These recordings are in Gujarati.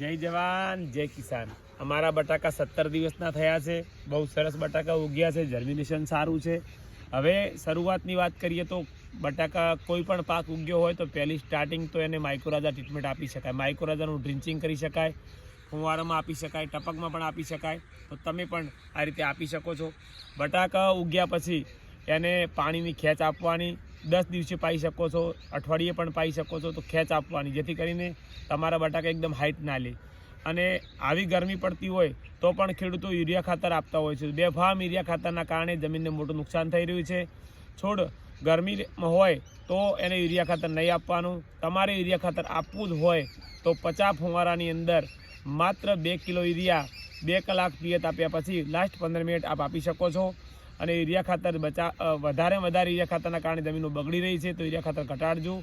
જય જવાન, જય કિસાન. અમારા બટાકા સત્તર દિવસના થયા છે. બહુ સરસ બટાકા ઉગ્યા છે. જર્મિનેશન સારું છે. હવે શરૂઆતની વાત કરીએ તો બટાકા કોઈ પણ પાક ઉગ્યો હોય તો પહેલી સ્ટાર્ટિંગ તો એને માઇક્રોરાજા ટ્રીટમેન્ટ આપી શકાય. માઇક્રોરાજાનું ડ્રિન્ચિંગ કરી શકાય. ફુવારામાં આપી શકાય, ટપકમાં પણ આપી શકાય. તો તમે પણ આ રીતે આપી શકો છો. બટાકા ઉગ્યા પછી એને પાણીની ખેંચ આપવાની દસ દિવસે પાઈ શકો છો, અઠવાડિયે પણ પાઈ શકો છો, તો ખેંચ આપવાની, જેથી કરીને તમારા બટાકા એકદમ હાઈટ ના લે. અને આવી ગરમી પડતી હોય, તો પણ ખેડૂતો યુરિયા ખાતર આપતા હોય છે. બેફામ યુરિયા ખાતરના કારણે જમીનને મોટું નુકસાન થઈ રહ્યું છે. છોડ ગરમીમાં હોય, તો એને યુરિયા ખાતર નહીં આપવાનું. તમારે યુરિયા ખાતર આપવું જ હોય, તો પચાસ ફુવારાની અંદર માત્ર બે કિલો યુરિયા બે કલાક પિયત આપ્યા પછી લાસ્ટ પંદર મિનિટ આપ આપી શકો છો. અને યુરિયા ખાતર બચા વધારે વધારે યુરિયા ખાતરના કારણે જમીનો બગડી રહી છે, તો યુરિયા ખાતર ઘટાડજો.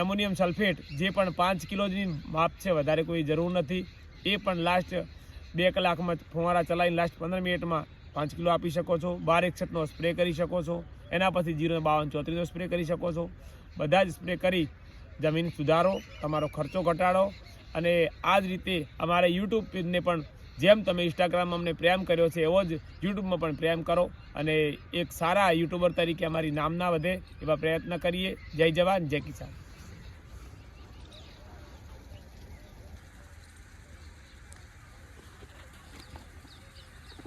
એમોનિયમ સલ્ફેટ જે પણ પાંચ કિલોની માપ છે, વધારે કોઈ જરૂર નથી. એ પણ લાસ્ટ બે કલાકમાં ફુવારા ચલાવીને લાસ્ટ પંદર મિનિટમાં પાંચ કિલો આપી શકો છો. બાર એકસઠનો સ્પ્રે કરી શકો છો. એના પછી જીરો બાવન ચોત્રીસનો સ્પ્રે કરી શકો છો. બધા જ સ્પ્રે કરી જમીન સુધારો, તમારો ખર્ચો ઘટાડો. અને આ જ રીતે અમારે યુટ્યુબ પેજને પણ જેમ તમે ઇન્સ્ટાગ્રામ અમને પ્રેમ કર્યો છે, એવો જ યુટ્યુબમાં પણ પ્રેમ કરો અને એક સારા યુટ્યુબર તરીકે અમારી નામના વધે એવા પ્રયત્ન કરીએ. જય જવાન, જય કિસાન.